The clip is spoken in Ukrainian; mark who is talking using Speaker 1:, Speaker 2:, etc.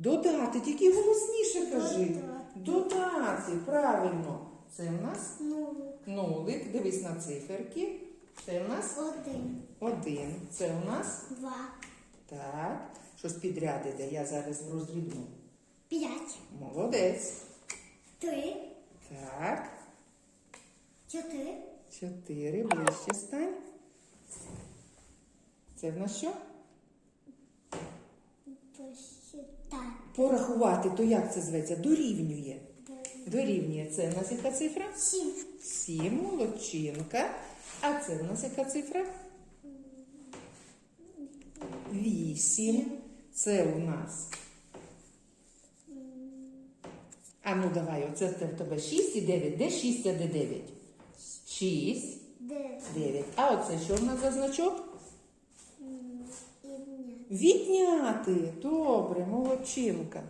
Speaker 1: Додати, тільки голосніше кажи.
Speaker 2: Додати.
Speaker 1: Правильно. Це у нас
Speaker 2: Нулик.
Speaker 1: нулик. Дивись на циферки. Це у нас
Speaker 2: Один.
Speaker 1: один. Це у нас
Speaker 2: Два.
Speaker 1: так. Щось підряд іде. Я зараз роздрібну.
Speaker 2: П'ять.
Speaker 1: Молодець.
Speaker 2: Три.
Speaker 1: Так.
Speaker 2: Чотири.
Speaker 1: Чотири. Ближче стань. Це в нас що?
Speaker 2: Посчитай.
Speaker 1: Порахувати, то як це зветься? Дорівнює. Дорівнює. Це в нас яка цифра?
Speaker 2: Сім.
Speaker 1: Сім, молодчинка. А це в нас яка цифра? Вісім. Це у нас. А ну давай, оце в тебе 6 і 9. Де 6, а де 9? 6,
Speaker 2: Дев'ять.
Speaker 1: 9. А оце що в нас за значок? Відняти. Добре, молодчинка.